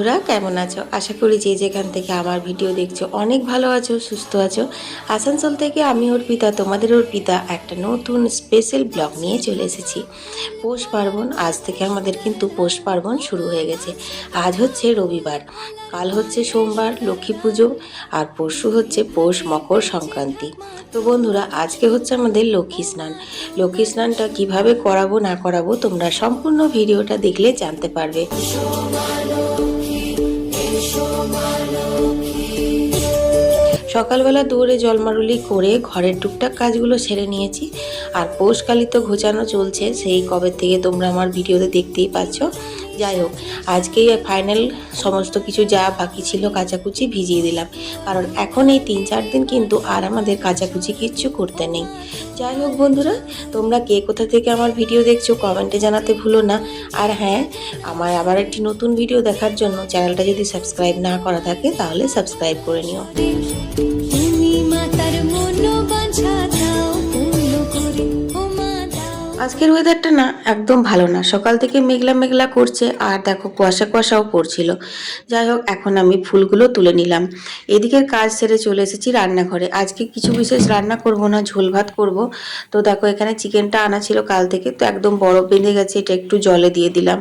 বন্ধুরা, কেমন আছো? আশা করি যে যেখান থেকে আমার ভিডিও দেখছ অনেক ভালো আছো, সুস্থ আছো। আসানসোল থেকে আমি অর্পিতা, তোমাদের অর্পিতা, একটা নতুন স্পেশাল ব্লগ নিয়ে চলে এসেছি। পৌষ পার্বণ, আজ থেকে আমাদের কিন্তু পৌষ পার্বণ শুরু হয়ে গেছে। আজ হচ্ছে রবিবার, কাল হচ্ছে সোমবার, লক্ষ্মী পুজো, আর পরশু হচ্ছে পৌষ মকর সংক্রান্তি। তো বন্ধুরা, আজকে হচ্ছে আমাদের লক্ষ্মী স্নান। লক্ষ্মী স্নানটা কীভাবে করাবো, না করাবো তোমরা সম্পূর্ণ ভিডিওটা দেখলে জানতে পারবে। সকালবেলা দৌড়ে জলমারুলি করে ঘরের টুকটাক কাজগুলো সেরে নিয়েছি। আর পৌষকালি তো ঘোচানো চলছে, সেই কবে থেকে তোমরা আমার ভিডিওতে দেখতেই পাচ্ছ। যাই হোক, আজকেই ফাইনাল সমস্ত কিছু যা বাকি ছিল কাচাকুচি ভিজিয়ে দিলাম। কারণ এখন এই তিন চার দিন কিন্তু আর আমাদের কাচাকুচি কিচ্ছু করতে নেই। যাই হোক বন্ধুরা, তোমরা কে কোথা থেকে আমার ভিডিও দেখছ কমেন্টে জানাতে ভুলো না। আর হ্যাঁ আমার আবার একটি নতুন ভিডিও দেখার জন্য চ্যানেলটা যদি সাবস্ক্রাইব না করা থাকে তাহলে সাবস্ক্রাইব করে নিও। আজকের ওয়েদারটা না একদম ভালো না। সকাল থেকে মেঘলা মেঘলা করছে আর দেখো কুয়াশা কুয়াশাও পড়ছিল। যাই হোক, এখন আমি ফুলগুলো তুলে নিলাম। এদিকের কাজ সেরে চলে এসেছি রান্নাঘরে। আজকে কিছু বিশেষ রান্না করব না, ঝোল ভাত করব। তো দেখো, এখানে চিকেনটা আনা ছিল কাল থেকে। তো একদম বরফ বেঁধে গেছে, এটা একটু জলে দিয়ে দিলাম।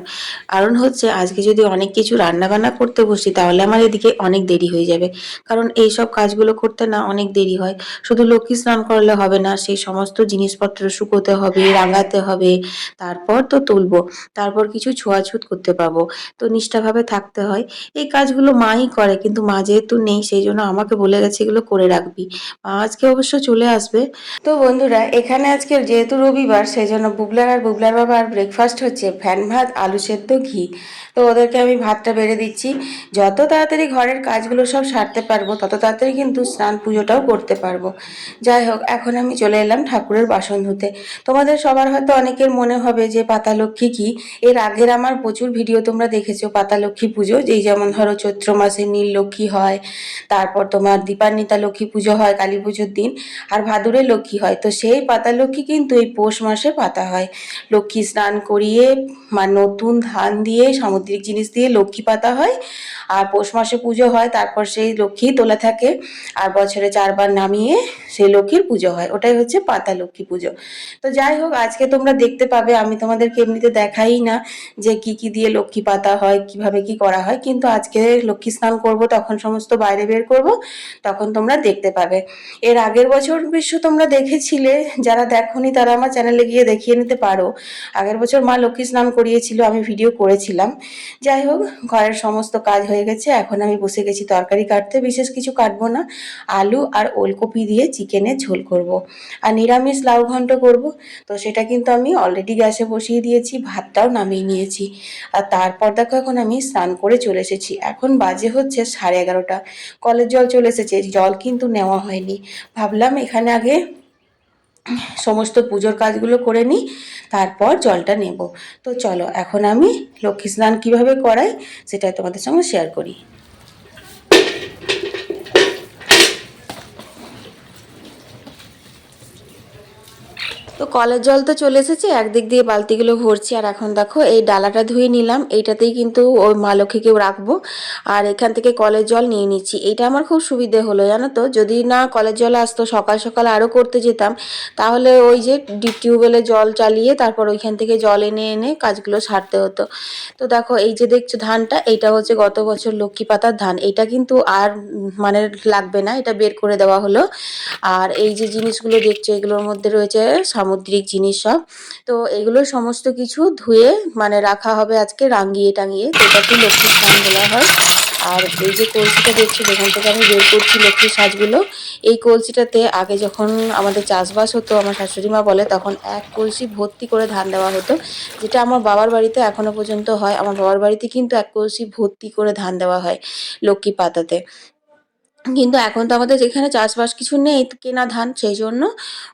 কারণ হচ্ছে, আজকে যদি অনেক কিছু রান্না বান্না করতে বসি, তাহলে আমার এদিকে অনেক দেরি হয়ে যাবে। কারণ এই সব কাজগুলো করতে না অনেক দেরি হয়। শুধু লক্ষ্মী স্নান করলে হবে না, সেই সমস্ত জিনিসপত্র শুকোতে হবে, রাঙাতে হবে। তারপর তো তুলবো। তারপর কিছু ছোঁয়াছুত করতে পাবো। তো নিষ্ঠাভাবে থাকতে হয়। এই কাজগুলো মাই করে, কিন্তু মা যেহেতু নেই, সেই জন্য আমাকে বলে গেছে এগুলো করে রাখবি। মা আজকে অবশ্য চলে আসবে। তো বন্ধুরা, এখানে আজকে যেহেতু রবিবার, সেই জন্য বুবলার আর বুবলার বাবার ব্রেকফাস্ট হচ্ছে ফ্যান ভাত, আলু সেদ্ধ, ঘি। তো ওদেরকে আমি ভাতটা বেড়ে দিচ্ছি। যত তাড়াতাড়ি ঘরের কাজগুলো সব সারতে পারব, তত তাড়াতাড়ি কিন্তু স্নান পুজোটাও করতে পারব। যাই হোক, এখন আমি চলে এলাম ঠাকুরের বাসন ধুতে। তোমাদের সবার হয়তো অনেকের মনে হবে যে পাতা লক্ষ্মী কি? এর আগের আমার প্রচুর ভিডিও তোমরা দেখেছ পাতা লক্ষ্মী পুজো। যেই যেমন ধরো চৈত্র মাসে নীল লক্ষ্মী হয়, তারপর তোমার দীপান্বিতা লক্ষ্মী পুজো হয়, কালী পুজোর দিন, আর ভাদুরে লক্ষ্মী হয়। তো সেই পাতা লক্ষ্মী কিন্তু এই পৌষ মাসে পাতা হয়। লক্ষ্মী স্নান করিয়ে মানে নতুন ধান দিয়ে, সামুদ্রিক জিনিস দিয়ে লক্ষ্মী পাতা হয়। আর পৌষ মাসে পুজো হয়, তারপর সেই লক্ষ্মী তোলা থাকে। আর বছরে চারবার নামিয়ে সেই লক্ষ্মীর পুজো হয়। ওটাই হচ্ছে পাতা লক্ষ্মী পুজো। তো যাই হোক, আজকে তোমরা দেখতে পাবে, আমি তোমাদেরকে এমনিতে দেখাই না যে কি কি দিয়ে লক্ষ্মী পাতা হয়, কীভাবে কি করা হয়, কিন্তু আজকে লক্ষ্মী স্নান করব, তখন সমস্ত বাইরে বের করব, তখন তোমরা দেখতে পাবে। এর আগের বছর বিশ্ব তোমরা দেখেছিলে, যারা দেখোনি তারা আমার চ্যানেলে গিয়ে দেখিয়ে নিতে পারো। আগের বছর মা লক্ষ্মী স্নান করিয়েছিল, আমি ভিডিও করেছিলাম। যাই হোক, ঘরের সমস্ত কাজ হয়ে গেছে, এখন আমি বসে গেছি তরকারি কাটতে, বিশেষ কিছু কাটবো না। আলু আর ওলকপি দিয়ে চিকেনের ঝোল করব। আর নিরামিষ লাউ ঘন্ট করব, তো সেটা কিন্তু আমি অলরেডি গ্যাসে বসিয়ে দিয়েছি, ভাতটাও নামিয়ে নিয়েছি। আর তারপর দেখো এখন আমি স্নান করে চলে এসেছি। এখন বাজে হচ্ছে সাড়ে এগারোটা। কলের জল চলে এসেছে, জল কিন্তু নেওয়া হয়নি। ভাবলাম এখানে আগে সমস্ত পুজোর কাজগুলো করে নিই, তারপর জলটা নেব। তো চলো, এখন আমি লক্ষ্মী স্নান কীভাবে করাই সেটা তোমাদের সঙ্গে শেয়ার করি। কলের জল তো চলে এসেছে, একদিক দিয়ে বালতিগুলো ভরছি আর এখন দেখো এই ডালাটা ধুয়ে নিলাম, এইটাতেই কিন্তু ওই মা লক্ষ্মীকেও রাখব। আর এখান থেকে কলের জল নিয়ে নিচ্ছি এটা আমার খুব সুবিধে হলো জানো তো, যদি না কলের জল আসতো, সকাল সকাল আরও করতে যেতাম, তাহলে ওই যে ডিপ টিউবওয়েলে জল চালিয়ে তারপর ওইখান থেকে জল এনে এনে কাজগুলো সারতে হতো। তো দেখো এই যে দেখছ ধানটা, এইটা হচ্ছে গত বছর লক্ষ্মী পাতার ধান, এটা কিন্তু আর মানে লাগবে না, এটা বের করে দেওয়া হলো। আর এই যে জিনিসগুলো দেখছ, এগুলোর মধ্যে রয়েছে সামুদ্রিক জিনিস সব। তো এগুলো সমস্ত কিছু ধুয়ে মানে রাখা হবে আজকে রাঙিয়ে টাঙিয়ে তো এটাকে লক্ষ্মী স্নান বলা হয়। আর এই যে কলসিটা দেখছ, যেখান থেকে আমি বের করছি লক্ষ্মীর সাজগুলো, এই কলসিটাতে আগে যখন আমাদের চাষবাস হতো, আমার শাশুড়ি মা বলে, তখন এক কলসি ভর্তি করে ধান দেওয়া হতো, যেটা আমার বাবার বাড়িতে এখনও পর্যন্ত হয়। আমার বাবার বাড়িতে কিন্তু এক কলসি ভর্তি করে ধান দেওয়া হয় লক্ষ্মী পাতাতে। কিন্তু এখন তো আমাদের এখানে চাষবাস কিছু নেই কেনা ধান, সেই জন্য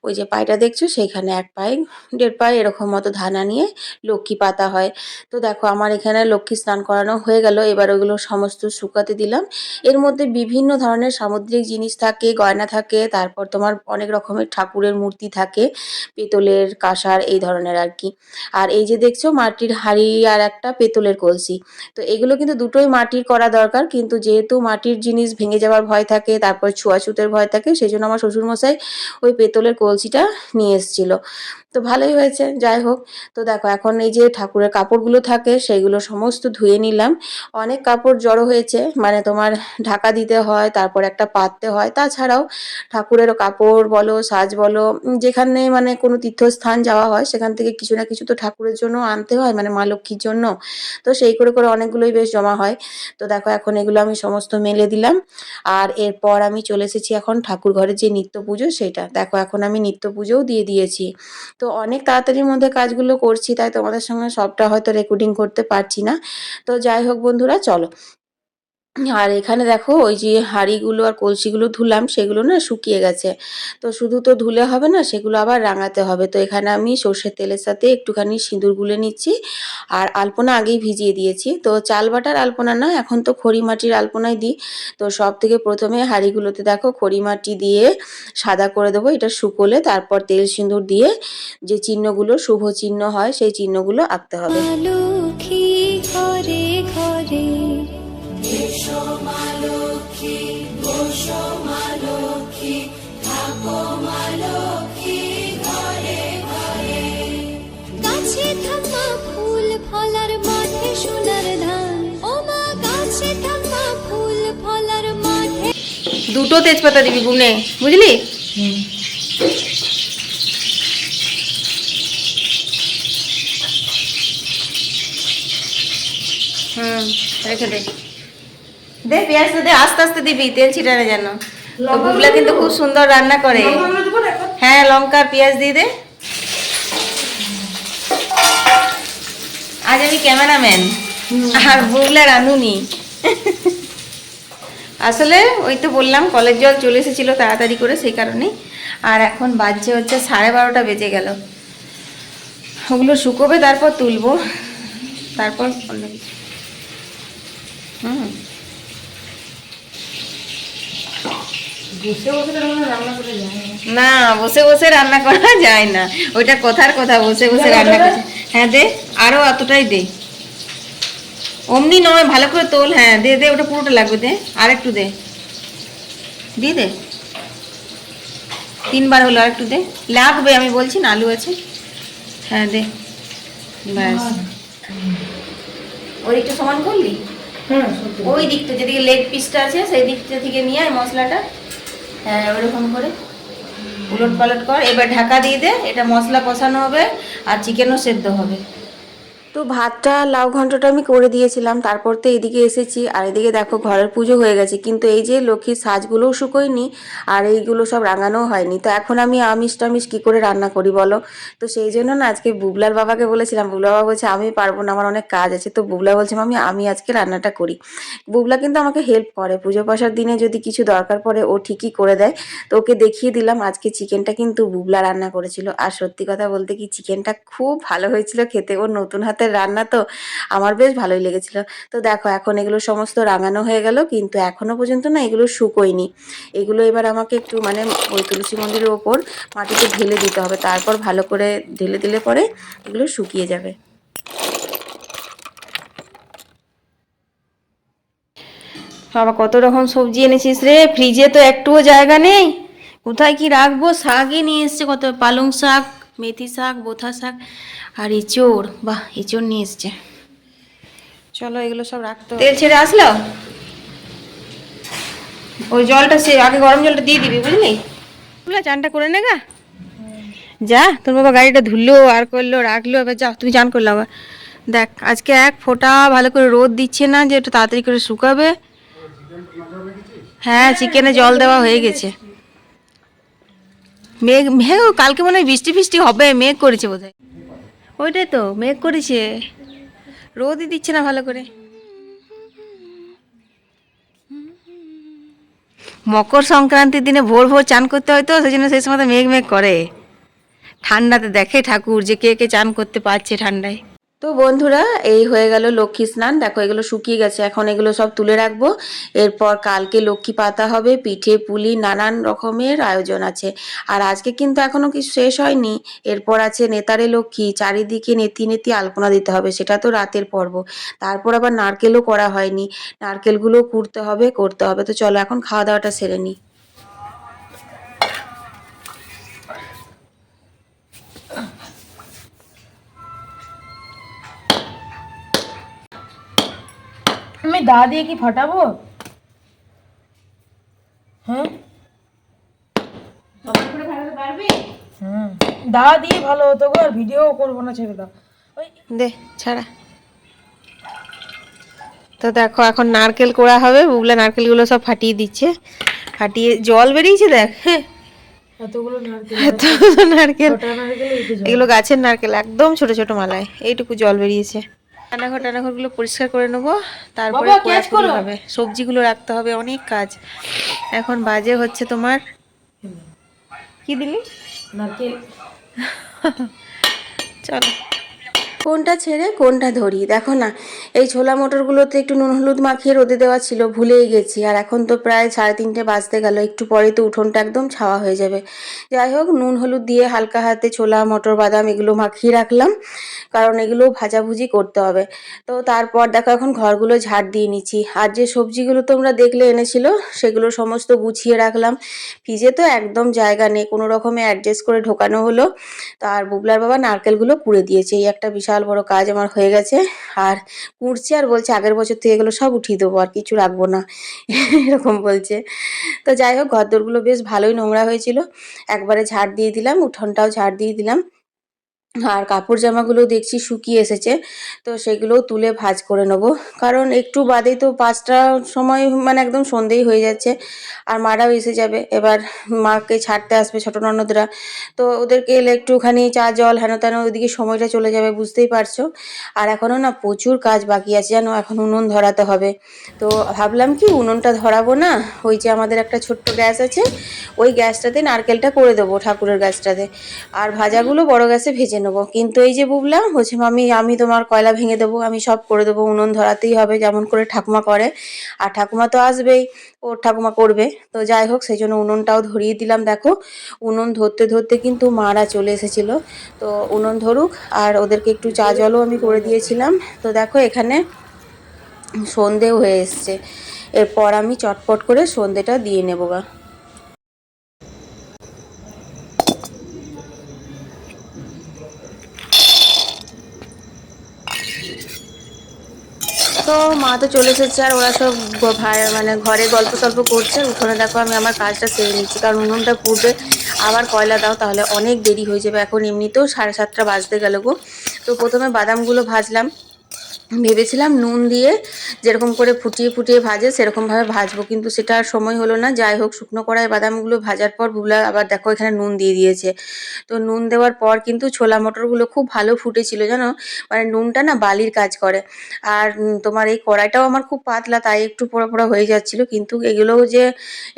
ওই যে পায়টা দেখছ, সেইখানে এক পায়ে দেড় পায়ে এরকম মতো ধান আনিয়ে লক্ষ্মী পাতা হয়। তো দেখো আমার এখানে লক্ষ্মী স্নান করানো হয়ে গেল, এবার ওগুলো সমস্ত শুকাতে দিলাম। এর মধ্যে বিভিন্ন ধরনের সামুদ্রিক জিনিস থাকে, গয়না থাকে, তারপর তোমার অনেক রকমের ঠাকুরের মূর্তি থাকে, পেতলের কাঁসার, এই ধরনের আর কি। আর এই যে দেখছ মাটির হাঁড়ি আর একটা পেতলের কলসি, তো এগুলো কিন্তু দুটোই মাটির করা দরকার, কিন্তু যেহেতু মাটির জিনিস ভেঙে যাওয়ার ভয় থাকে, তারপর ছোঁয়াছুতের ভয় থাকে সেই জন্য আমার শ্বশুরমশাই ওই পেতলের কলসিটা নিয়ে এসেছিল। তো ভালোই হয়েছে, যাই হোক। তো দেখো, এখন এই যে ঠাকুরের কাপড়গুলো থাকে সেইগুলো সমস্ত ধুয়ে নিলাম। অনেক কাপড় জড়ো হয়েছে মানে তোমার ঢাকা দিতে হয়, তারপর একটা পাততে হয়। তাছাড়াও ঠাকুরের কাপড় বলো, সাজ বলো, যেখানে মানে কোনো তীর্থস্থান যাওয়া হয়, সেখান থেকে কিছু না কিছু তো ঠাকুরের জন্য আনতে হয় মানে মা লক্ষ্মীর জন্য। তো সেই করে করে অনেকগুলোই বেশ জমা হয়। তো দেখো, এখন এগুলো আমি সমস্ত মেলে দিলাম। আর এরপর আমি চলে এসেছি এখন ঠাকুর ঘরের যে নিত্য পুজো সেটা। দেখো, এখন আমি নিত্য পুজোও দিয়ে দিয়েছি। তো অনেক তাড়াতাড়ির মধ্যে কাজগুলো করছি, তাই তোমাদের সঙ্গে সবটা হয়তো রেকর্ডিং করতে পারছি না। তো যাই হোক বন্ধুরা, চলো। আর এখানে দেখো ওই যে হাঁড়িগুলো আর কলসিগুলো ধুলাম, সেগুলো না শুকিয়ে গেছে। তো শুধু তো ধুলে হবে না, সেগুলো আবার রাঙাতে হবে। তো এখানে আমি সর্ষের তেলের সাথে একটুখানি সিঁদুর গুলে নিচ্ছি আর আলপনা আগেই ভিজিয়ে দিয়েছি। তো চাল বাটার আলপনা না, এখন তো খড়ি মাটির আলপনাই দিই। তো সব থেকে প্রথমে হাঁড়িগুলোতে দেখো খড়ি মাটি দিয়ে সাদা করে দেবো, এটা শুকোলে তারপর তেল সিঁদুর দিয়ে যে চিহ্নগুলো, শুভ চিহ্ন হয়, সেই চিহ্নগুলো আঁকতে হবে। গাছে থাকা ফুল ফলার মাঠে সোনার ধান। ও মা গাছে থাকা ফুল ফলার মাঠে। দুটো তেজপাতা দিবি গুনে বুঝলি? হুম রেখে দে। দে পেঁয়াজটা দে আস্তে আস্তে দিবি তেল ছিটানে যেন। তো বুবলা কিন্তু খুব সুন্দর রান্না করে। হ্যাঁ লঙ্কা পেঁয়াজ দিয়ে দে। আজ আমি ক্যামেরাম্যান আর বুবলা রাঁধুনি। আসলে ওই তো বললাম কলের জল চলে এসেছিল তাড়াতাড়ি করে সেই কারণেই। আর এখন বাজছে হচ্ছে সাড়ে বারোটা বেজে গেল। ওগুলো শুকোবে তারপর তুলবো। তারপর অন্য কিছু হুম। না। বসে বসে রান্না করা যায় না। ওইটা কথার কথা বসে বসে রান্না করছে। হ্যাঁ দে আরও অতটাই দে। অমনি নয় ভালো করে তোল হ্যাঁ দে দে ওটা পুরোটা লাগবে দে আর একটু দে। দিয়ে দে। তিনবার হলো আর একটু দে। লাগবে আমি বলছি না আলু আছে। হ্যাঁ দে। ব্যাস। ওই দিকটা সমান করলি? ওই দিকটা যেদিকে লেগ পিসটা আছে সেই দিকটা থেকে নিয়ে আয় মশলাটা। হ্যাঁ ওরকম করে। উলট পালট কর। এবার ঢাকা দিয়ে দে, এটা মশলা কষানো হবে আর চিকেনও সেদ্ধ হবে। তো ভাতটা, লাউ ঘন্টটা আমি করে দিয়েছিলাম। তারপর তো এদিকে এসেছি আর এদিকে দেখো ঘরের পুজো হয়ে গেছে। কিন্তু এই যে লক্ষ্মীর সাজগুলোও শুকোয়নি আর এইগুলো সব রাঙানোও হয়নি। তো এখন আমি আমিষ টামিষ কী করে রান্না করি বলো? তো সেই জন্য না আজকে বুবলার বাবাকে বলেছিলাম, বুবলা বাবা বলছে, আমি পারব না, আমার অনেক কাজ আছে। তো বুবলা বলছে, মামি, আমি আজকে রান্নাটা করি। বুবলা কিন্তু আমাকে হেল্প করে। পুজো পাশার দিনে যদি কিছু দরকার পড়ে, ও ঠিকই করে দেয়। তো ওকে দেখিয়ে দিলাম, আজকে চিকেনটা কিন্তু বুবলা রান্না করেছিল। আর সত্যি কথা বলতে কি, চিকেনটা খুব ভালো হয়েছিল খেতে। ওর নতুন হাতের রান্না তো আমার বেশ ভালোই লেগেছিল। তো দেখো, এখন এগুলো সমস্ত রাঙানো হয়ে গেল, কিন্তু এখনও পর্যন্ত না এগুলো শুকোয়নি। এগুলো এবার আমাকে একটু মানে ওই তুলসী মন্দিরের ওপর মাটিতে ঢেলে দিতে হবে। তারপর ভালো করে ঢেলে দিলে পরে এগুলো শুকিয়ে যাবে। বাবা, কত রকম সবজি এনেছিস রে? ফ্রিজে তো একটুও জায়গা নেই। কোথায় কি রাখব? শাকই নিয়ে এসছে কত? পালং শাক মেথি শাক বোথা শাক আর এঁচোড়। বাহ এঁচোড় নিয়ে এসছে। চলো এগুলো সব রাখতে তেল ছেড়ে আসলো? ওই জলটা সে আগে গরম জলটা দিয়ে দিবি বুঝলি? চানটা করে নে গা। যা তোর বাবা গাড়িটা ধুলো আর করল রাখল এবার যা তুমি চান করল আবার দেখ আজকে এক ফোঁটা ভালো করে রোদ দিচ্ছে না যে একটু তাড়াতাড়ি করে শুকাবে। হ্যাঁ চিকেনে জল দেওয়া হয়ে গেছে। মেঘ মেঘ কালকে মনে হয় বৃষ্টি ফিষ্টি হবে মেঘ করেছে বোধহয়। ওইটাই তো মেঘ করেছে। রোদই দিচ্ছে না ভালো করে। মকর সংক্রান্তির দিনে ভোর ভোর চান করতে হয় তো সেই জন্য সেই সময় তো মেঘ মেঘ করে। ঠান্ডাতে দেখে ঠাকুর যে কে কে চান করতে পারছে ঠান্ডায়। তো বন্ধুরা, এই হয়ে গেল লক্ষ্মী স্নান। দেখো, এগুলো শুকিয়ে গেছে। এখন এগুলো সব তুলে রাখব। এরপর কালকে লক্ষ্মী পাতা হবে, পিঠে, পুলি, নানান রকমের আয়োজন আছে। আর আজকে কিন্তু এখনও কিছু শেষ হয়নি। এরপর আছে নেতারে লক্ষ্মী। চারিদিকে নেতি নেতি আলপনা দিতে হবে, সেটা তো রাতের পর্ব। তারপর আবার নারকেলও করা হয়নি। নারকেলগুলো কুড়তে হবে, করতে হবে। তো চলো, এখন খাওয়া দাওয়াটা সেরে নিই। দা দিয়ে কি ফাটাবো? হ্যাঁ? হুম। দা দিয়ে ভালো হতো গো আর ভিডিও করব না ছেড়ে দাও। দে ছাড়া। তো দেখো এখন নারকেল কোড়া হবে বুবলা নারকেলগুলো সব ফাটিয়ে দিচ্ছে। ফাটিয়ে জল বেরিয়েছে দেখ হ্যাঁ। এতগুলো নারকেল। এগুলো গাছের নারকেল একদম ছোট ছোট মালায় এইটুকু জল বেরিয়েছে। রান্নাঘরগুলো পরিষ্কার করে নেব। তারপরে catch হবে। সবজিগুলো রাখতে হবে অনেক কাজ। এখন বাজে হচ্ছে তোমার কি দিলি? চলো। কোনটা ছেড়ে কোনটা ধরি? দেখো না, এই ছোলা মটরগুলোতে একটু নুন হলুদ মাখিয়ে রোদে দেওয়া ছিল, ভুলেই গেছি। আর এখন তো প্রায় সাড়ে তিনটে বাজতে গেল, একটু পরে তো উঠোনটা একদম ছাওয়া হয়ে যাবে। যাই হোক, নুন হলুদ দিয়ে হালকা হাতে ছোলা, মটর, বাদাম এগুলো মাখিয়ে রাখলাম, কারণ এগুলো ভাজাভুজি করতে হবে। তো তারপর দেখো, এখন ঘরগুলো ঝাড় দিয়ে নিচ্ছি। আর যে সবজিগুলো তোমরা দেখলে এনেছিল, সেগুলো সমস্ত গুছিয়ে রাখলাম। ফ্রিজে তো একদম জায়গা নেই, কোনো রকমে অ্যাডজাস্ট করে ঢোকানো হলো। তো আর বুবলার বাবা নারকেলগুলো কুড়ে দিয়েছে, এই একটা বিশাল বড় কাজ আমার হয়ে গেছে। আর কুড়ছে আর বলছে আগের বছর থেকে এগুলো সব উঠিয়ে দেবো, আর কিছু রাখব না। এরকম বলছে। তো যাই হোক, ঘরদোরগুলো বেশ ভালোই নোংরা হয়েছিল। একবারে ঝাড় দিয়ে দিলাম, উঠোনটাও ঝাড় দিয়ে দিলাম। আর কাপড় জামাগুলো দেখছি শুকিয়ে এসেছে, তো সেগুলোও তুলে ভাঁজ করে নেব। কারণ একটু বাদেই তো পাঁচটার সময় মানে একদম সন্ধেই হয়ে যাচ্ছে, আর মারাও এসে যাবে। এবার মাকে ছাড়তে আসবে ছোটো ননদরা। তো ওদেরকে এলে একটুখানি চা, জল, হেন তেন, ওইদিকে সময়টা চলে যাবে, বুঝতেই পারছ। আর এখনও না প্রচুর কাজ বাকি আছে, জানো, এখন উনুন ধরাতে হবে। তো ভাবলাম কি উনুনটা ধরাবো না? ওই যে আমাদের একটা ছোট্ট গ্যাস আছে, ওই গ্যাসটাতে নারকেলটা করে দেবো ঠাকুরের গ্যাসটাতে। আর ভাজাগুলো বড় গ্যাসে ভেজে নেব। কিন্তু এই যে বুবলা, বলছে, মামি, আমি তোমার কয়লা ভেঙে দেবো, আমি সব করে দেবো, উনুন ধরাতেই হবে, যেমন করে ঠাকুমা করে। আর ঠাকুমা তো আসবেই ওর ঠাকুমা করবে। তো যাই হোক, সেই জন্য উনুনটাও ধরিয়ে দিলাম, দেখো। উনুন ধরতে ধরতে কিন্তু মারা চলে এসেছিল। তো উনুন ধরুক, আর ওদেরকে একটু চা জলও আমি করে দিয়েছিলাম। তো দেখো, এখানে সন্ধেও হয়ে এসছে। এরপর আমি চটপট করে সন্ধেটা দিয়ে নেব গা। তো মা তো চলে এসেছে আর ওরা সব মানে ঘরে গল্প সল্প করছে। উঠোনে দেখো আমি আমার কাজটা সেরে নিচ্ছি, কারণ উনুনটা পুড়বে। আবার কয়লা দাও, তাহলে অনেক দেরি হয়ে যাবে। এখন এমনিতেও সাড়ে সাতটা বাজতে গেল গো। তো প্রথমে বাদামগুলো ভাজলাম। ভেবেছিলাম নুন দিয়ে যেরকম করে ফুটিয়ে ফুটিয়ে ভাজে, সেরকমভাবে ভাজবো। কিন্তু সেটা সময় হলো না। যাই হোক, শুকনো কড়াই বাদামগুলো ভাজার পর বুবলা আবার দেখো এখানে নুন দিয়ে দিয়েছে। তো নুন দেওয়ার পর কিন্তু ছোলা মটরগুলো খুব ভালো ফুটেছিল, জানো? মানে নুনটা না বালির কাজ করে। আর তোমার এই কড়াইটাও আমার খুব পাতলা, তাই একটু পোড়া পোড়া হয়ে যাচ্ছিল। কিন্তু এগুলো যে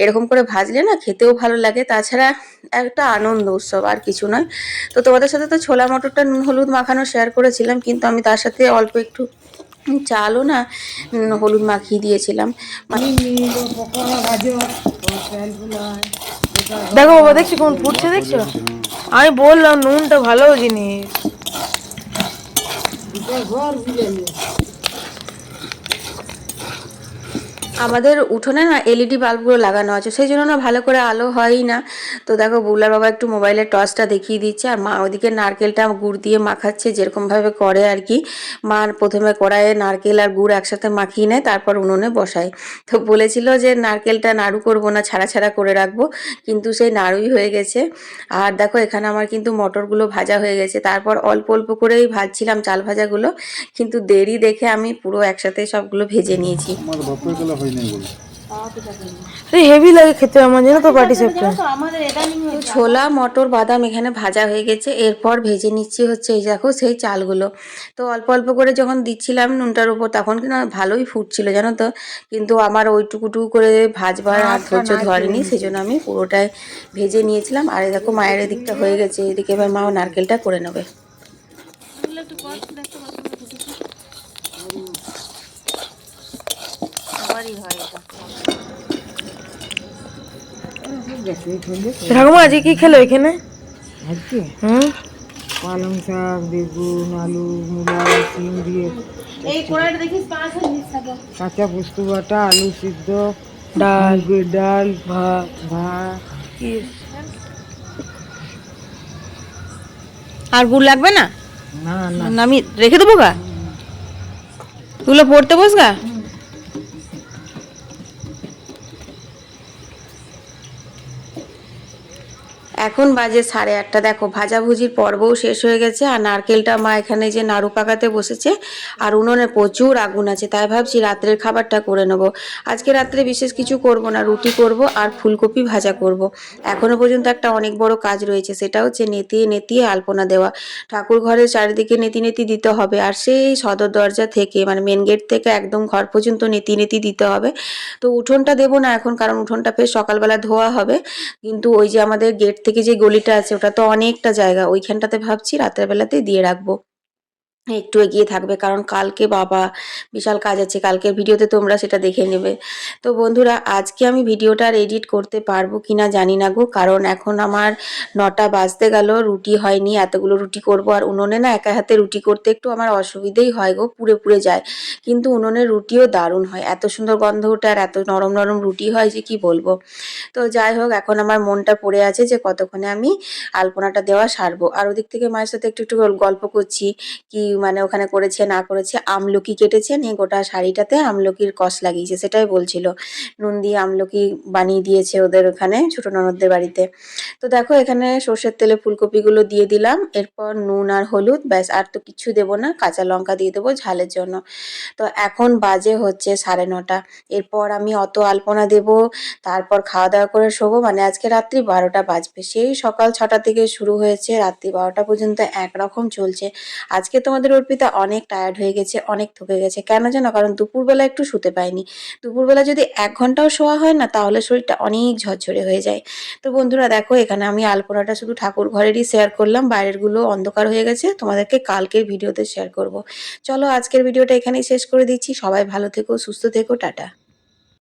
এরকম করে ভাজলে না খেতেও ভালো লাগে। তাছাড়া একটা আনন্দ উৎসব, আর কিছু নয়। তো তোমাদের সাথে তো ছোলা মটরটা নুন হলুদ মাখানো শেয়ার করেছিলাম, কিন্তু আমি তার সাথে অল্প একটু চালও না হলুদ মাখিয়ে দিয়েছিলাম। মানে দেখো বাবা দেখছি কোন ফুটছে দেখছ? আমি বললাম নুনটা ভালো জিনিস ঘর বুঝে আমাদের উঠোনে না এলইডি বাল্বগুলো লাগানো আছে, সেই জন্য না ভালো করে আলো হয়ই না। তো দেখো বুলার বাবা একটু মোবাইলের টর্চটা দেখিয়ে দিচ্ছে, আর মা ওদিকে নারকেলটা গুড় দিয়ে মাখাচ্ছে যেরকমভাবে করে আর কি। মা প্রথমে কড়াইয়ে নারকেল আর গুড় একসাথে মাখিয়ে নেয়, তারপর উনুনে বসায়। তো বলেছিল যে নারকেলটা নাড়ু করব না ছাড়া ছাড়া করে রাখব, কিন্তু সেই নাড়ুই হয়ে গেছে। আর দেখো এখানে আমার কিন্তু মটরগুলো ভাজা হয়ে গেছে, তারপর অল্প অল্প করেই ভাজছিলাম চাল ভাজাগুলো, কিন্তু দেরি দেখে আমি পুরো একসাথে সবগুলো ভেজে নিয়েছি। বলে। আরে হেভি লাগে খেতে আমার জানো তো পাটি সাপটা ছোলা মটর বাদাম এখানে ভাজা হয়ে গেছে। এরপর ভেজে নিচ্ছি হচ্ছে এই দেখো সেই চালগুলো। তো অল্প অল্প করে যখন দিচ্ছিলাম নুনটার উপর তখন কিন্তু ভালোই ফুটছিল জানো তো। কিন্তু আমার ওইটুকুটুকু করে ভাজবার আর ধৈর্য ধরেনি সেই জন্য আমি পুরোটাই ভেজে নিয়েছিলাম। আর এই দেখো মায়ের দিকটা হয়ে গেছে এদিকে এবার মা নারকেলটা করে নেবে। ঠাকুমা আজকে কি খেলো এখানে? আজকে? হুম? পালং শাক বেগুন আলু মূলা সিম দিয়ে। কাঁচা পোস্ত বাটা আলু সিদ্ধ ডাল। ডাল ভাত। ভাত। আর গুড় লাগবে না? না না। না আমি রেখে দেবো গা? তুলো পড়তে বস গা? এখন বাজে সাড়ে আটটা। দেখো, ভাজাভুজির পর্বও শেষ হয়ে গেছে আর নারকেলটা মা এখানে যে নাড়ু পাকাতে বসেছে আর উনুনে প্রচুর আগুন আছে, তাই ভাবছি রাত্রের খাবারটা করে নেব। আজকে রাত্রে বিশেষ কিছু করব না, রুটি করব আর ফুলকপি ভাজা করব। এখনও পর্যন্ত একটা অনেক বড় কাজ রয়েছে, সেটা হচ্ছে নেতিয়ে নেতিয়ে আলপনা দেওয়া। ঠাকুর ঘরের চারিদিকে নেতি নেতি দিতে হবে আর সেই সদর দরজা থেকে মানে মেন গেট থেকে একদম ঘর পর্যন্ত নেতি নেতি দিতে হবে। তো উঠোনটা দেবো না এখন, কারণ উঠোনটা ফের সকালবেলা ধোয়া হবে। কিন্তু ওই যে আমাদের গেট থেকে যে গলিটা আছে ওটা তো অনেকটা জায়গা। ওইখানটাতে ভাবছি রাতের বেলাতেই দিয়ে রাখব। একটু এগিয়ে থাকবে, কারণ কালকে বাবা বিশাল কাজ আছে, কালকের ভিডিওতে তোমরা সেটা দেখে নেবে। তো বন্ধুরা, আজকে আমি ভিডিওটা এডিট করতে পারব কিনা জানি না গো, কারণ এখন আমার নটা বাজতে গেল, রুটি হয়নি, এতগুলো রুটি করব। আর উনুনে না একা হাতে রুটি করতে একটু আমার অসুবিধেই হয় গো, পুড়ে পুড়ে যায়। কিন্তু উনুনের রুটিও দারুণ হয়, এত সুন্দর গন্ধ ওঠে আর এত নরম নরম রুটি হয় যে কি বলব। তো যাই হোক, এখন আমার মনটা পড়ে আছে যে কতক্ষণে আমি আলপনাটা দেওয়া সারবো। আর ওদিক থেকে মায়ের সাথে একটু একটু গল্প করছি, কি মানে ওখানে করেছে, না করেছে, আমলকি কেটেছে, নিয়ে গোটা শাড়িটাতে আমলকির কষ লাগিয়েছে, সেটাই বলছিল। নুন দিয়ে আমলকি বানিয়ে দিয়েছে ওদের ওখানে ছোটো ননদদের বাড়িতে। তো দেখো, এখানে সর্ষের তেলে ফুলকপিগুলো দিয়ে দিলাম, এরপর নুন আর হলুদ, ব্যাস, আর তো কিছু দেবো না, কাঁচা লঙ্কা দিয়ে দেবো ঝালের জন্য। তো এখন বাজে হচ্ছে সাড়ে নটা, এরপর আমি অত আলপনা দেব, তারপর খাওয়া দাওয়া করে শোবো মানে আজকে রাত্রি বারোটা বাজবে। সেই সকাল ছটা থেকে শুরু হয়েছে, রাত্রি বারোটা পর্যন্ত একরকম চলছে। আজকে তোমাদের অর্পিতা অনেক টায়ার্ড হয়ে গেছে, অনেক থকে গেছে। কেন জানো কারণ দুপুরবেলা একটু শুতে পায়নি দুপুরবেলা যদি এক ঘন্টাও শোয়া হয় না, তাহলে শরীরটা অনেক ঝরঝরে হয়ে যায়। তো বন্ধুরা দেখো, এখানে আমি আলপনাটা শুধু ঠাকুর ঘরেরই শেয়ার করলাম, বাইরেরগুলো অন্ধকার হয়ে গেছে। তোমাদেরকে কালকের ভিডিওতে শেয়ার করব। চলো আজকের ভিডিওটা এখানেই শেষ করে দিচ্ছি। সবাই ভালো থেকো, সুস্থ থেকো, টাটা।